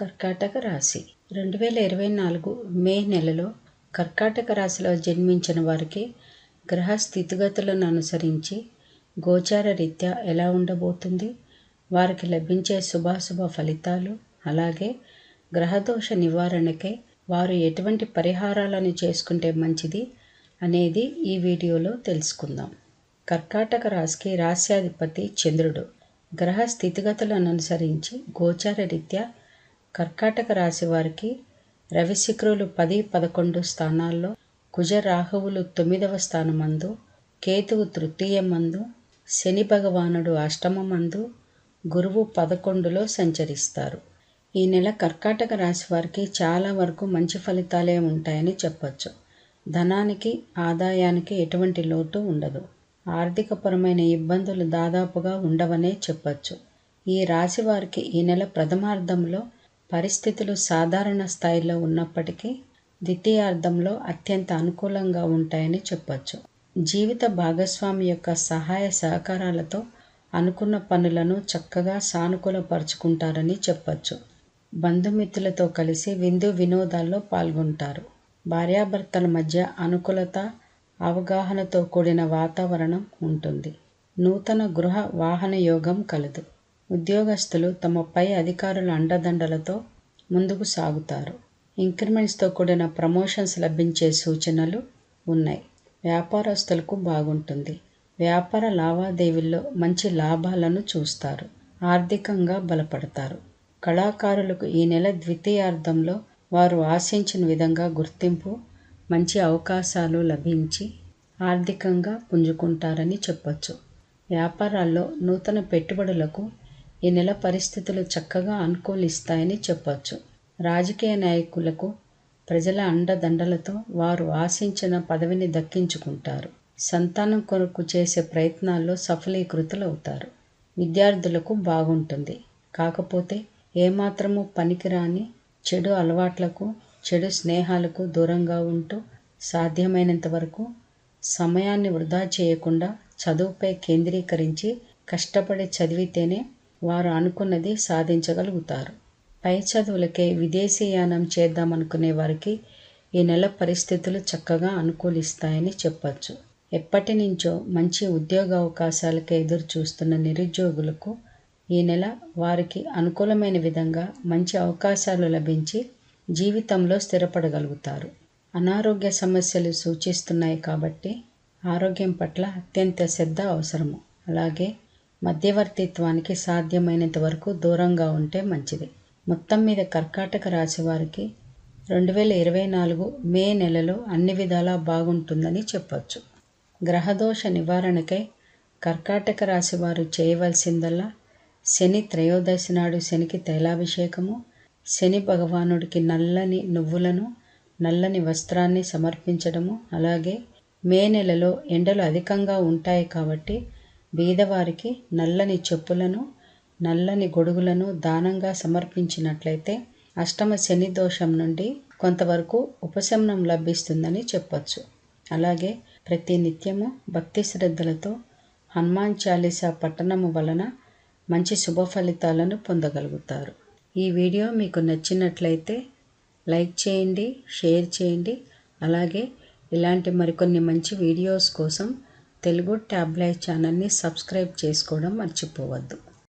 కర్కాటక రాశి. రెండు వేల ఇరవై నాలుగు మే నెలలో కర్కాటక రాశిలో జన్మించిన వారికి గ్రహ స్థితిగతులను అనుసరించి గోచార రీత్యా ఎలా ఉండబోతుంది? వారికి లభించే శుభాశుభ ఫలితాలు అలాగే గ్రహదోష నివారణకై వారు ఎటువంటి పరిహారాలను చేసుకుంటే మంచిది అనేది ఈ వీడియోలో తెలుసుకుందాం. కర్కాటక రాశికి రాశ్యాధిపతి చంద్రుడు. గ్రహ స్థితిగతులను అనుసరించి గోచార రీత్యా కర్కాటక రాశి వారికి రవిశుక్రులు పది పదకొండు స్థానాల్లో కుజ రాహువులు తొమ్మిదవ స్థానమందు కేతువు తృతీయమందు శని భగవానుడు అష్టమమందు గురువు పదకొండులో సంచరిస్తారు. ఈ నెల కర్కాటక రాశి వారికి చాలా వరకు మంచి ఫలితాలే ఉంటాయని చెప్పచ్చు. ధనానికి ఆదాయానికి ఎటువంటి లోటు ఉండదు. ఆర్థికపరమైన ఇబ్బందులు దాదాపుగా ఉండవనే చెప్పచ్చు. ఈ రాశి వారికి ఈ నెల ప్రథమార్థంలో పరిస్థితులు సాధారణ స్థాయిలో ఉన్నప్పటికీ ద్వితీయార్థంలో అత్యంత అనుకూలంగా ఉంటాయని చెప్పొచ్చు. జీవిత భాగస్వామి యొక్క సహాయ సహకారాలతో అనుకున్న పనులను చక్కగా సానుకూలపరుచుకుంటారని చెప్పచ్చు. బంధుమిత్రులతో కలిసి విందు వినోదాల్లో పాల్గొంటారు. భార్యాభర్తల మధ్య అనుకూలత అవగాహనతో కూడిన వాతావరణం ఉంటుంది. నూతన గృహ వాహన యోగం కలదు. ఉద్యోగస్తులు తమ పై అధికారుల అండదండలతో ముందుకు సాగుతారు. ఇంక్రిమెంట్స్తో కూడిన ప్రమోషన్స్ లభించే సూచనలు ఉన్నాయి. వ్యాపారస్తులకు బాగుంటుంది. వ్యాపార లావాదేవీల్లో మంచి లాభాలను చూస్తారు. ఆర్థికంగా బలపడతారు. కళాకారులకు ఈ నెల ద్వితీయార్థంలో వారు ఆశించిన విధంగా గుర్తింపు మంచి అవకాశాలు లభించి ఆర్థికంగా పుంజుకుంటారని చెప్పచ్చు. వ్యాపారాల్లో నూతన పెట్టుబడులకు ఈ నెల పరిస్థితులు చక్కగా అనుకూలిస్తాయని చెప్పవచ్చు రాజకీయ నాయకులకు ప్రజల అండదండలతో వారు ఆశించిన పదవిని దక్కించుకుంటారు. సంతానం కొరకు చేసే ప్రయత్నాల్లో సఫలీకృతులవుతారు. విద్యార్థులకు బాగుంటుంది. కాకపోతే ఏమాత్రము పనికిరాని చెడు అలవాట్లకు చెడు స్నేహాలకు దూరంగా ఉంటూ సాధ్యమైనంత వరకు సమయాన్ని వృధా చేయకుండా చదువుపై కేంద్రీకరించి కష్టపడి చదివితేనే వారు అనుకున్నది సాధించగలుగుతారు. పై చదువులకే విదేశీయానం చేద్దామనుకునే వారికి ఈ నెల పరిస్థితులు చక్కగా అనుకూలిస్తాయని చెప్పచ్చు. ఎప్పటి నుంచో మంచి ఉద్యోగ అవకాశాలకే ఎదురు చూస్తున్న నిరుద్యోగులకు ఈ నెల వారికి అనుకూలమైన విధంగా మంచి అవకాశాలు లభించి జీవితంలో స్థిరపడగలుగుతారు. అనారోగ్య సమస్యలు సూచిస్తున్నాయి కాబట్టి ఆరోగ్యం పట్ల అత్యంత శ్రద్ధ అవసరము. అలాగే మధ్యవర్తిత్వానికి సాధ్యమైనంత వరకు దూరంగా ఉంటే మంచిది. మొత్తం మీద కర్కాటక రాశి వారికి రెండు వేల ఇరవై నాలుగు మే నెలలో అన్ని విధాలా బాగుంటుందని చెప్పచ్చు. గ్రహదోష నివారణకై కర్కాటక రాశి వారు చేయవలసిందల్లా శని త్రయోదశి నాడు శనికి తైలాభిషేకము శని భగవానుడికి నల్లని నువ్వులను నల్లని వస్త్రాన్ని సమర్పించడము అలాగే మే నెలలో ఎండలు అధికంగా ఉంటాయి కాబట్టి బీదవారికి నల్లని చెప్పులను నల్లని గొడుగులను దానంగా సమర్పించినట్లయితే అష్టమ శని దోషం నుండి కొంతవరకు ఉపశమనం లభిస్తుందని చెప్పచ్చు. అలాగే ప్రతి నిత్యము భక్తి శ్రద్ధలతో హనుమాన్ చాలీసా పట్టణము వలన మంచి శుభ ఫలితాలను పొందగలుగుతారు. ఈ వీడియో మీకు నచ్చినట్లయితే లైక్ చేయండి షేర్ చేయండి. అలాగే ఇలాంటి మరికొన్ని మంచి వీడియోస్ కోసం తెలుగు ట్యాబ్లెట్ ఛానల్ని సబ్స్క్రైబ్ చేసుకోవడం మర్చిపోవద్దు.